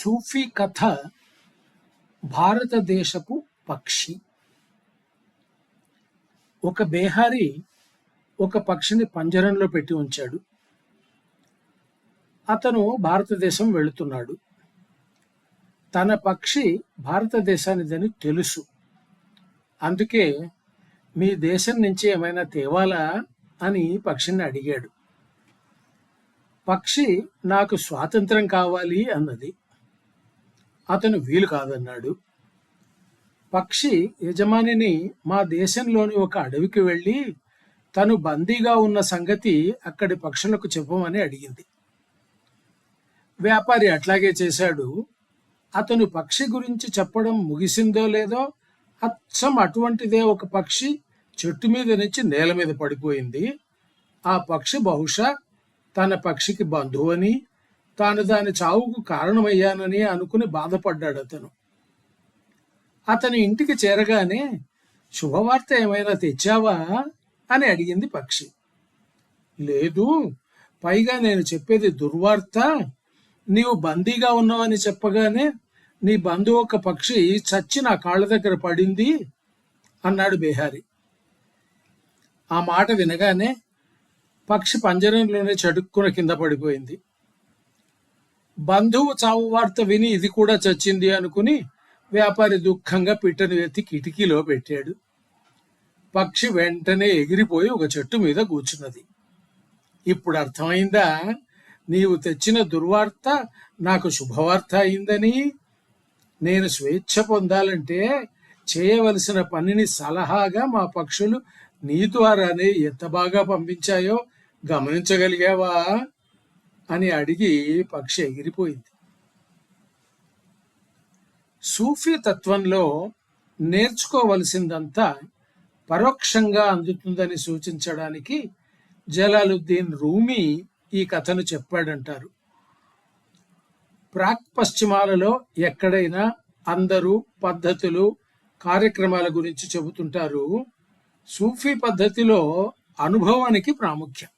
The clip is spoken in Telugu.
సూఫీ కథ భారతదేశపు పక్షి. ఒక బేహారీ ఒక పక్షిని పంజరంలో పెట్టి ఉంచాడు. అతను భారతదేశం వెళుతున్నాడు. తన పక్షి భారతదేశానిదని తెలుసు. అందుకే మీ దేశం నుంచి ఏమైనా తేవాలా అని పక్షిని అడిగాడు. పక్షి నాకు స్వాతంత్రం కావాలి అన్నది. అతను వీలు కాదన్నాడు. పక్షి యజమానిని మా దేశంలోని ఒక అడవికి వెళ్ళి తను బందీగా ఉన్న సంగతి అక్కడి పక్షులకు చెప్పమని అడిగింది. వ్యాపారి అట్లాగే చేశాడు. అతను పక్షి గురించి చెప్పడం ముగిసిందో లేదో అచ్చం అటువంటిదే ఒక పక్షి చెట్టు మీద నుంచి నేల మీద పడిపోయింది. ఆ పక్షి బహుశా తన పక్షికి బంధువని తాను దాని చావుకు కారణమయ్యానని అనుకుని బాధపడ్డాడు అతను. అతని ఇంటికి చేరగానే శుభవార్త ఏమైనా తెచ్చావా? అని అడిగింది పక్షి. లేదు పైగా నేను చెప్పేది దుర్వార్త. నీవు బందీగా ఉన్నావని చెప్పగానే నీ బంధువు ఒక పక్షి చచ్చి నా కాళ్ళ దగ్గర పడింది అన్నాడు బేహారి. ఆ మాట వినగానే పక్షి పంజరంలోనే చటుక్కున కింద పడిపోయింది. బంధువు చావు వార్త విని ఇది కూడా చచ్చింది అనుకుని వ్యాపారి దుఃఖంగా పిట్టను ఎత్తి కిటికీలో పెట్టాడు. పక్షి వెంటనే ఎగిరిపోయి ఒక చెట్టు మీద కూర్చున్నది. ఇప్పుడు అర్థమైందా? నీవు తెచ్చిన దుర్వార్త నాకు శుభవార్త అయిందని? నేను స్వేచ్ఛ పొందాలంటే చేయవలసిన పనిని సలహాగా మా పక్షులు నీ ద్వారానే ఎంత బాగా పంపించాయో గమనించగలిగావా? అని అడిగి పక్షి ఎగిరిపోయింది. సూఫీ తత్వంలో నేర్చుకోవలసిందంతా పరోక్షంగా అందుతుందని సూచించడానికి జలాలుద్దీన్ రూమీ ఈ కథను చెప్పాడంటారు. ప్రాక్ పశ్చిమాలలో ఎక్కడైనా అందరూ పద్ధతులు కార్యక్రమాల గురించి చెబుతుంటారు. సూఫీ పద్ధతిలో అనుభవానికి ప్రాముఖ్యం.